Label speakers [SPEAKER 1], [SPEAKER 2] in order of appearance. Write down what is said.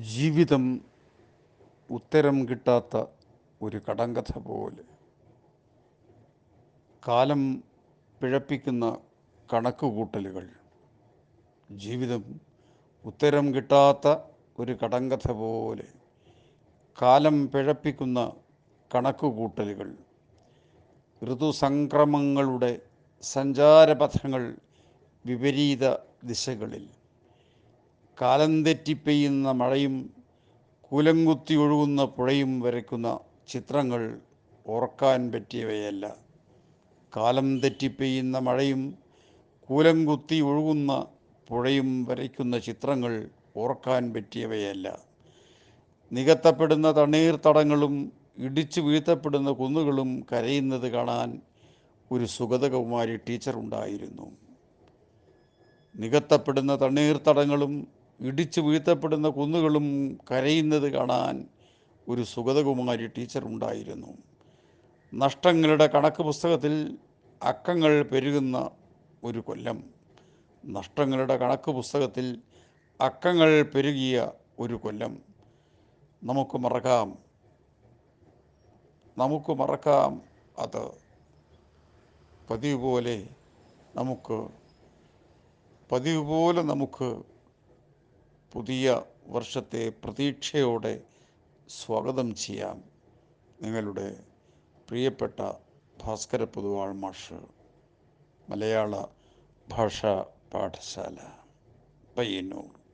[SPEAKER 1] ജീവിതം ഉത്തരം കിട്ടാത്ത ഒരു കടങ്കഥ പോലെ. കാലം പിഴപ്പിക്കുന്ന കണക്കുകൂട്ടലുകൾ. ജീവിതം ഉത്തരം കിട്ടാത്ത ഒരു കടങ്കഥ പോലെ. കാലം പിഴപ്പിക്കുന്ന കണക്കുകൂട്ടലുകൾ. ഋതുസംക്രമങ്ങളുടെ സഞ്ചാരപഥങ്ങൾ വിപരീത ദിശകളിൽ. കാലം തെറ്റി പെയ്യുന്ന മഴയും കുലങ്കുത്തി ഒഴുകുന്ന പുഴയും വരയ്ക്കുന്ന ചിത്രങ്ങൾ ഓർക്കാൻ പറ്റിയവയല്ല. കാലം തെറ്റി പെയ്യുന്ന മഴയും കൂലം കുത്തി ഒഴുകുന്ന പുഴയും വരയ്ക്കുന്ന ചിത്രങ്ങൾ ഓർക്കാൻ പറ്റിയവയല്ല. നികത്തപ്പെടുന്ന തണ്ണീർത്തടങ്ങളും ഇടിച്ചു വീഴ്ത്തപ്പെടുന്ന കുന്നുകളും കരയുന്നത് കാണാൻ ഒരു സുഗതകുമാരി ടീച്ചർ ഉണ്ടായിരുന്നു നികത്തപ്പെടുന്ന തണ്ണീർത്തടങ്ങളും ഇടിച്ചു വീഴ്ത്തപ്പെടുന്ന കുന്നുകളും കരയുന്നത് കാണാൻ ഒരു സുഗതകുമാരി ടീച്ചർ ഉണ്ടായിരുന്നു. നഷ്ടങ്ങളുടെ കണക്ക് പുസ്തകത്തിൽ അക്കങ്ങൾ പെരുകുന്ന ഒരു കൊല്ലം. നഷ്ടങ്ങളുടെ കണക്ക് പുസ്തകത്തിൽ അക്കങ്ങൾ പെരുകിയ ഒരു കൊല്ലം. നമുക്ക് മറക്കാം. നമുക്ക് മറക്കാം അത്. പതിവ് പോലെ നമുക്ക് പതിവ് പോലെ നമുക്ക് പുതിയ വർഷത്തെ പ്രതീക്ഷയോടെ സ്വാഗതം ചെയ്യാം നിങ്ങളുടെ പ്രിയപ്പെട്ട ഭാസ്കര പൊതുവാൾ മാഷ് മലയാള ഭാഷാ പാഠശാല പയ്യന്നൂർ.